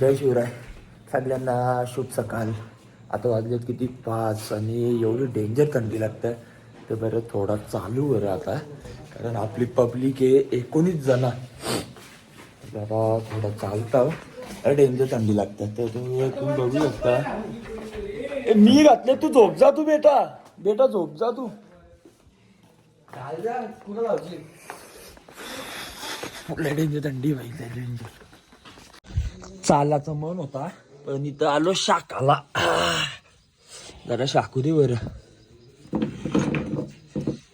जय शिवराय. सगळ्यांना शुभ सकाळ आता वाजलेत किती? पाच आणि एवढी डेंजर थंडी लागतं. तर बरं थोडा चालू बरं आता. कारण आपली पब्लिक आहे एकोणीस जण जरा थोडा चालता डेंजर थंडी लागतं. तर तुम्ही तुम्ही बघू शकता. मी घातले तू झोप जा तू बेटा. बेटा झोप जा तू. कुठं लावशील लय डेंजर थंडी लय डेंजर चालाचा मन होता पण इथं आलो शाकाला. जरा शाकू दे बर.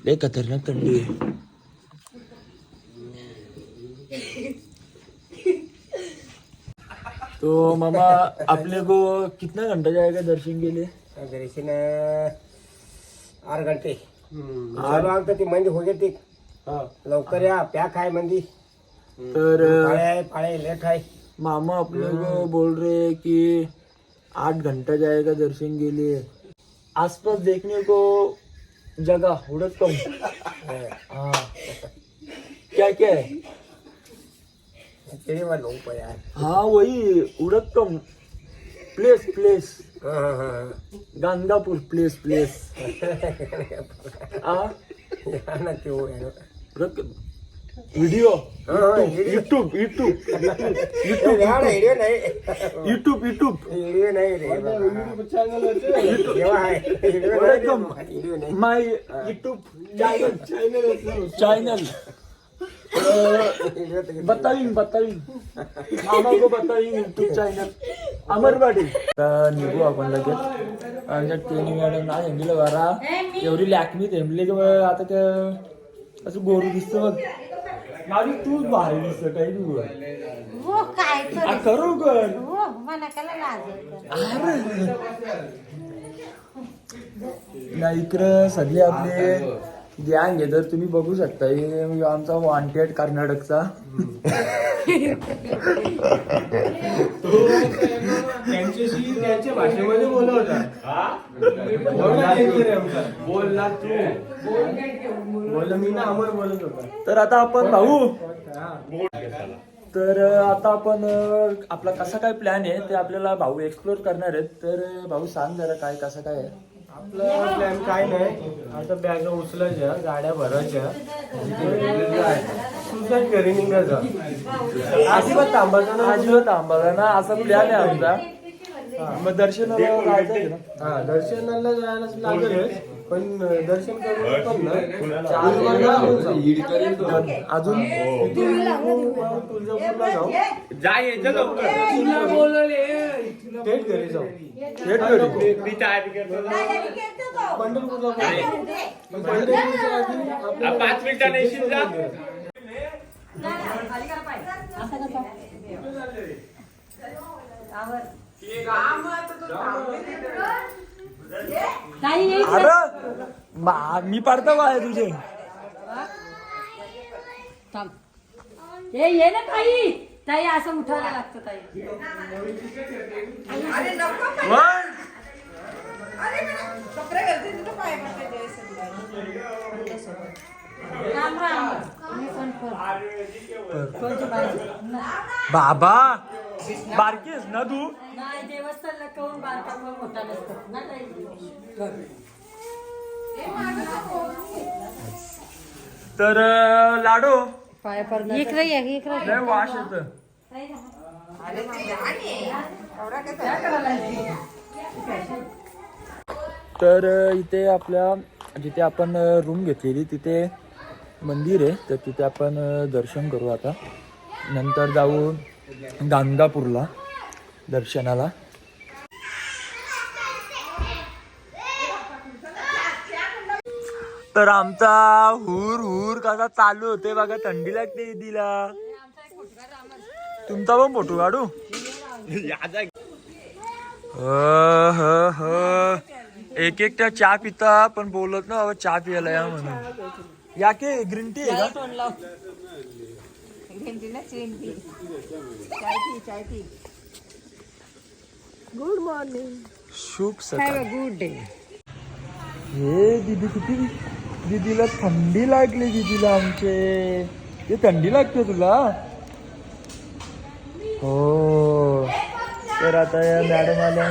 लय खतरनाक थंडी आहे. तो मामा अपने को कितना घंटा जाएगा दर्शन के लिए दर्शन आठ घंटे. चालू आमचं ती मंदी हो. ती लवकर या पॅक आहे मंदी. तर पाळे आहे पाळे लेट आहे. मामा अपने को बोल रहे हैं कि आठ घंटा जाएगा दर्शन के लिए। आसपास देखने को जगह उड़द कम हाँ। क्या क्या है? हाँ वही उड़द कम प्लेस प्लेस हं, हं, हं. गांधापुर प्लेस प्लेस हाँ? व्हिडिओ. यूट्यूब यूट्यूब व्हिडिओ नाही यूट्यूब यूट्यूब व्हिडिओ नाही रे व्हिडिओ नाही माय यूट्यूब चैनल चैनल बतावीन बतावीन मामा को बतावीन यूट्यूब चॅनल अमरवाडी तर निघू आपण लगेच आमच्या ट्रेनिंग मॅडम ना सांगितलं बरा एवढी लॅकमी थेंबली की बा आता का असं गोरू दिसतं बघ माझी तूच भारी दिसत काही तू हो काय तर करू कर हो मला कला लाज येतं. नाही इकडं सगळे आपले गँग आहे तर तुम्ही बघू शकता हे आमचा वॉन्टेड कर्नाटकचा. त्यांच्याशी त्यांच्या भाषेमध्ये बोलवला होता बोलला तू बोलला मी ना अमर बोलत होता तर आता आपण भाऊ. तर आता आपण आपला कसा काय प्लॅन आहे ते आपल्याला भाऊ एक्सप्लोर करणार आहेत. तर भाऊ सांग जरा काय कसं काय आहे. आपलं प्लॅन काय नाही. आता बॅग उचलायच्या गाड्या भरायच्या सुसाईड घरी निघायचं अजिबात थांबायचं ना अजिबात थांबायला ना असा प्लॅन आहे आमचा. मग दर्शनाला जायचं आहे ना? हा दर्शनाला जायला लागेल. पण दर्शन करून पण ना. आपण जाऊ. अजून तुळजापूरला जाऊ. जाऊ थेट घरी. पंढरपूरला पाच मिनिटांनी येशील जा. अरे मी पडतो बाय तुझे थांब. ए ये ना ताई ताई असं उठायला लागतं ताई. राम राम. मी पण पण. कोणती भाजी? बाबा बारकीस ना तू? नाही देवस्थानला कहून मोठा नसतो. ना ताई? तर अं, लाडो पाया पडणार ये इकडे लय वाश येत. तर इथे आपल्या जिथे आपण रूम घेतलेली तिथे मंदिर आहे. तर तिथे आपण दर्शन करू आता. नंतर जाऊ गाणगापूरला दर्शनाला. तर आमचा हुर हुर कसा चालू होते बघा थंडी लागते दिला? तुमचा पण फोटो काढू? ह, ह, ह. एक एकटा चहा पिता पण बोलत ना बाबा चहा पियाला या म्हणून. या के ग्रीन टी आहे का? गुड मॉर्निंग शुभ सकाळ. गुड डे हे दीदी किती? दीदीला थंडी लागली दीदीला आमचे. ते थंडी लागते तुला? हो. तर आता या मॅडम आल्या.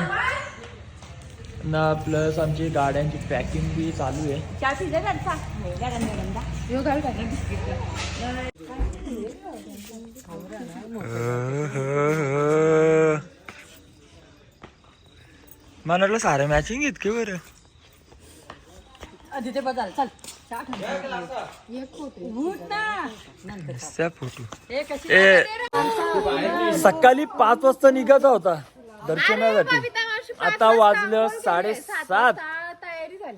ना प्लस आमची गाड्यांची पॅकिंग बी चालू आहे. मला सारं मॅचिंग इतके बरं? तिथे बदल चल. सकाळी पाच वाजता निघायचा होता. दर्शनासाठी. आता वाजलं साडेसात.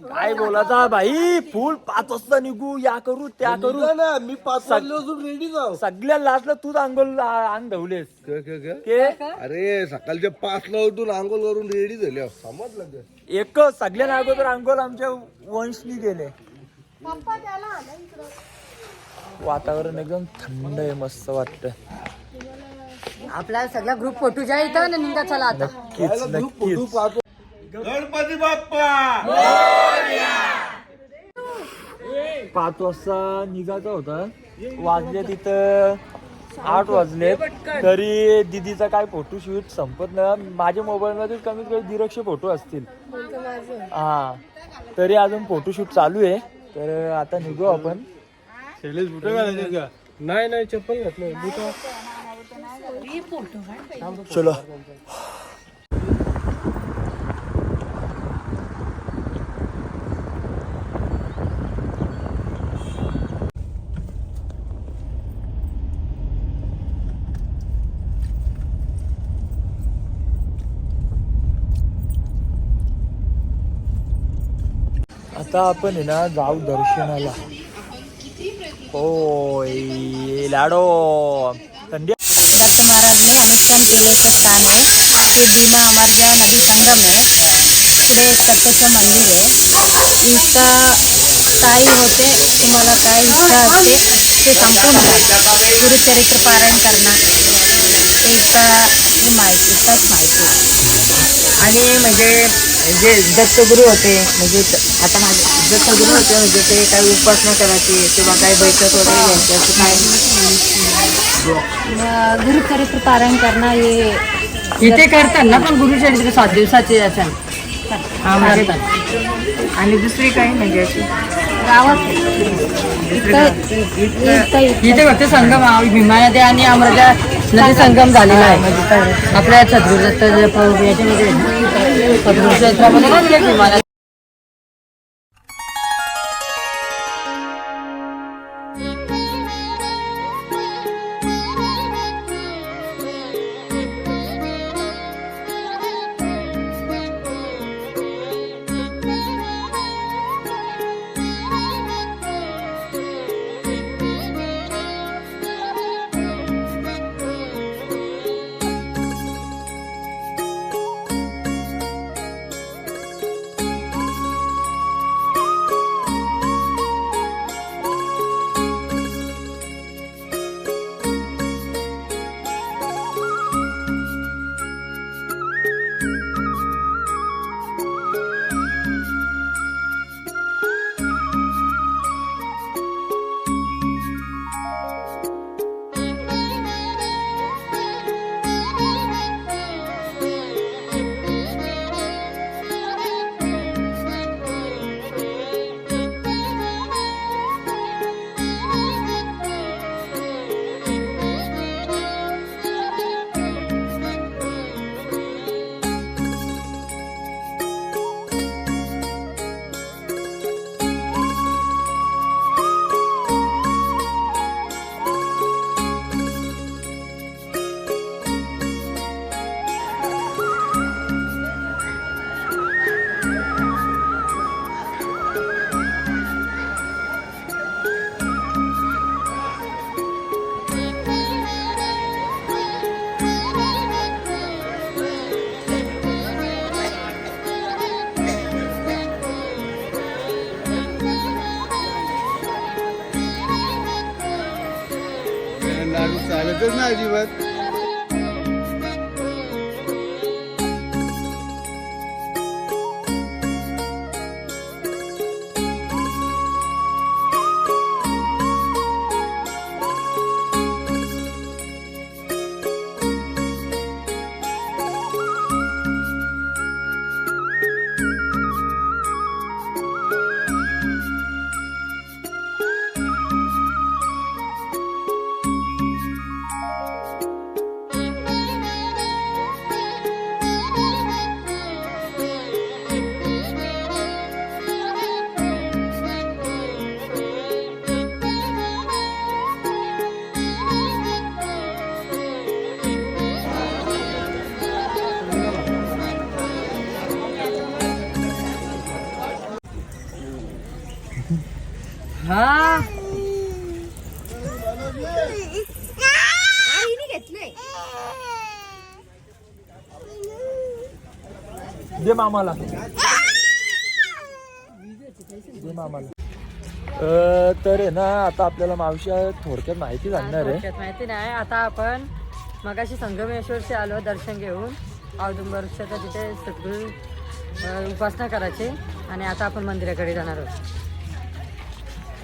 काय बोलायचा भाई? फुल पाच वाजता निघू या करू त्या करू. ना मी पाच वाजल्यापासून रेडी जाऊ. सगळ्या लास्टला तूच अंगोल अंग धवलेस. के? अरे सकाळच्या पाच ला उठून आंघोळ करून रेडी झाले. समजलं का? एक सगळ्या अगोदर अंगोल आमच्या वंशनी गेले वातावरण एकदम थंड आहे मस्त वाटत आपला सगळा ग्रुप फोटो ज्या इथं ना निघा चला आता. नक्कीच नक्कीच. गणपती बाप्पा! पाच वाजता निघायचा होता. वाजले तिथं आठ वाजले. तरी दिदीचा काय फोटोशूट संपत ना माझ्या मोबाईल मध्ये कमीत कमी दीडशे फोटो असतील. हा. तरी अजून फोटोशूट चालू आहे. तर आता निघू आपण. शैलेश बुट घालायचे का? नाही नाही चप्पल घातलं बुट. चलो. आता आपण आहे ना जाऊ दर्शनाला. होय लाडो. संध्या दत्त महाराज ने अनुष्ठान केल्याचं स्थान आहे ते भीमा अमरजा नदी संगम आहे. पुढे एक मंदिर आहे. इथं काय होते तुम्हाला काय इच्छा असते ते संपूर्ण गुरुचरित्र पारायण करणं इथं ही माहिती इथंच माहिती. आणि म्हणजे जे दत्तगुरू होते म्हणजे आता माझे दत्तगुरू होते म्हणजे ते काही उपासना करायची किंवा काही बैठक वगैरे घ्यायची असं काही गुरुचरित्र पारायण करणं हे इथे करतात ना पण गुरुचरित्र सात दिवसाचे असं हा, म्हणजे आणि दुसरी काही म्हणजे अशी इथे फक्त संगम भीमा नदी आणि अमराजा नदी संगम झालेला आहे आपल्या सद्गुरु याच्यामध्ये सद्गुरु क्षेत्रामध्ये ना ते भीमा लागू चालतच ना अजिबात. हा? दे मामाला. दे मामाला. अं, तर आहे ना आता आपल्याला मावशी थोडक्यात माहिती सांगणार आहे. थोडक्यात माहिती नाही. आता आपण मगाशी संगमेश्वरचे आलो दर्शन घेऊन. औदुंबर वृक्षाचा तिथे सद्गुरू अं, उपासना करायची. आणि आता आपण मंदिराकडे जाणार आहोत.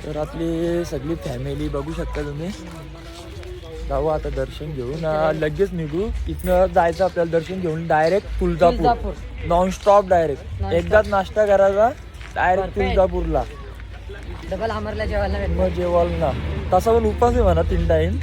तर आपली सगळी फॅमिली बघू शकता तुम्ही. जाऊ आता दर्शन घेऊन. लगेच निघू. इथनं जायचं आपल्याला दर्शन घेऊन direct Tuljapur. Tuljapur. Non stop direct. एकदाच नाश्ता करायचा डायरेक्ट. तुळजापूरला. डबल जेवायला मग जेवाल ना. तसा पण उपास आहे म्हणा तीन टाइम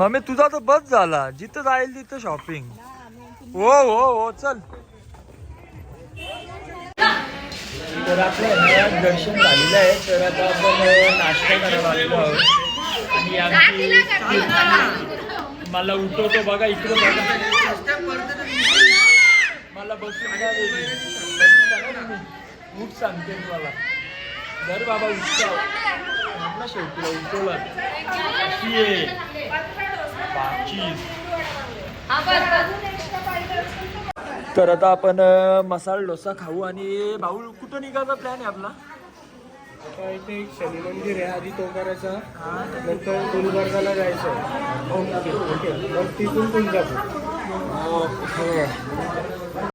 मम्मी तुझा तर बस झाला. जिथं जाईल तिथं शॉपिंग हो हो हो चल. तर आपलं दर्शन झालेलं आहे. तर आता आपण नाश्ता करायला आलेलो आहोत. आणि आमची मला उठवतो बघा इकडे बघा. मला बसून. उठ सांगते मला जर बाबा उठता ना शेवटीला उठवलं. तर आता आपण मसाला डोसा खाऊ आणि भाऊ कुठं निघायचा प्लॅन आहे आपला? इथे एक शनी मंदिर आहे आधी तो करायचा नंतर गुलबर्गाला जायचं ओके. ओके मग तिथून ओके.